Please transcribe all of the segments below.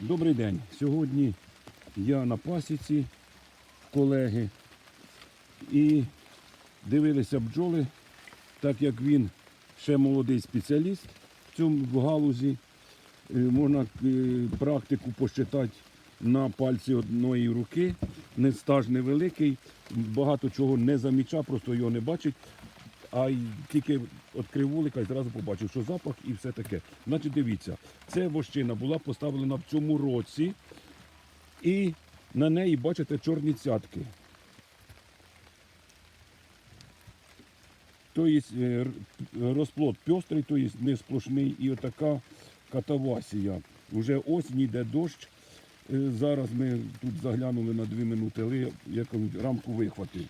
Добрий день. Сьогодні я на пасіці колеги і дивилися бджоли, так як він ще молодий спеціаліст в цьому галузі. Е, Можна е, практику посчитати на пальці одної руки. Не стаж невеликий, багато чого не замічав, просто його не бачить. А тільки відкрив вулика і зразу побачив, що запах і все таке. Значить, дивіться, це вощина була поставлена в цьому році, і на неї бачите чорні цятки. Тобто е, розплод пьострий, тобто не сплошний, і отака катавасія. Уже осінь йде дощ. Е, Зараз ми тут заглянули на дві минути, але я рамку вихватив.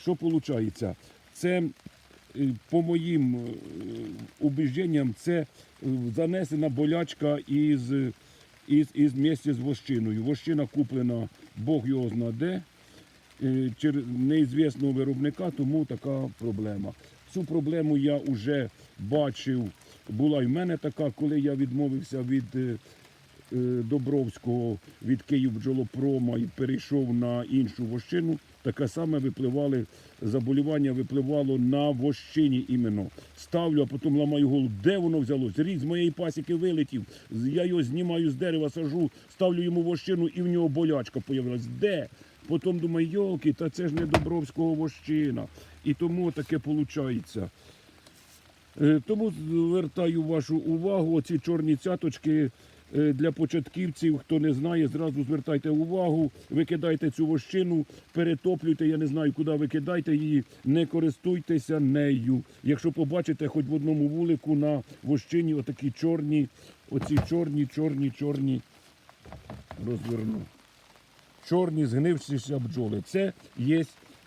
Що виходить? Це, по моїм е, убіжденням, це е, занесена болячка із, із, із місця з вощиною. Вощина куплена, Бог його зна де, е, через неізвісного виробника, тому така проблема. Цю проблему я вже бачив, була й в мене така, коли я відмовився від е, е, Добровського від Київ бджолопрома і перейшов на іншу вощину, таке саме випливали, заболівання випливало на вощині іменно. Ставлю, а потім ламаю голову, де воно взялось? Рік з моєї пасіки вилетів, я його знімаю з дерева, сажу, ставлю йому вощину і в нього болячка появилась. Де? Потім думаю, йолки, та це ж не Добровського вощина. І тому таке виходить. Е, Тому звертаю вашу увагу, оці чорні цяточки е, для початківців, хто не знає, зразу звертайте увагу, викидайте цю вощину, перетоплюйте, я не знаю, куди викидайте її, не користуйтеся нею. Якщо побачите хоч в одному вулику на вощині отакі чорні, оці чорні, чорні, чорні, розверну. Чорні згнившися бджоли. Це є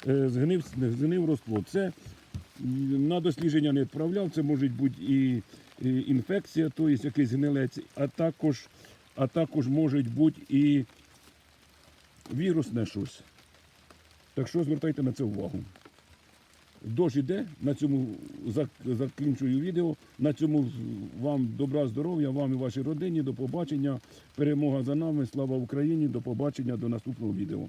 е, згнив, згнив розплод. Це на дослідження не відправляв, це може бути і, інфекція, тобто якийсь гнилець, а також, а також може бути і вірусне щось. Так що звертайте на це увагу. Дощ іде, на цьому закінчую відео. На цьому вам добра, здоров'я, вам і вашій родині. До побачення. Перемога за нами. Слава Україні! До побачення, до наступного відео.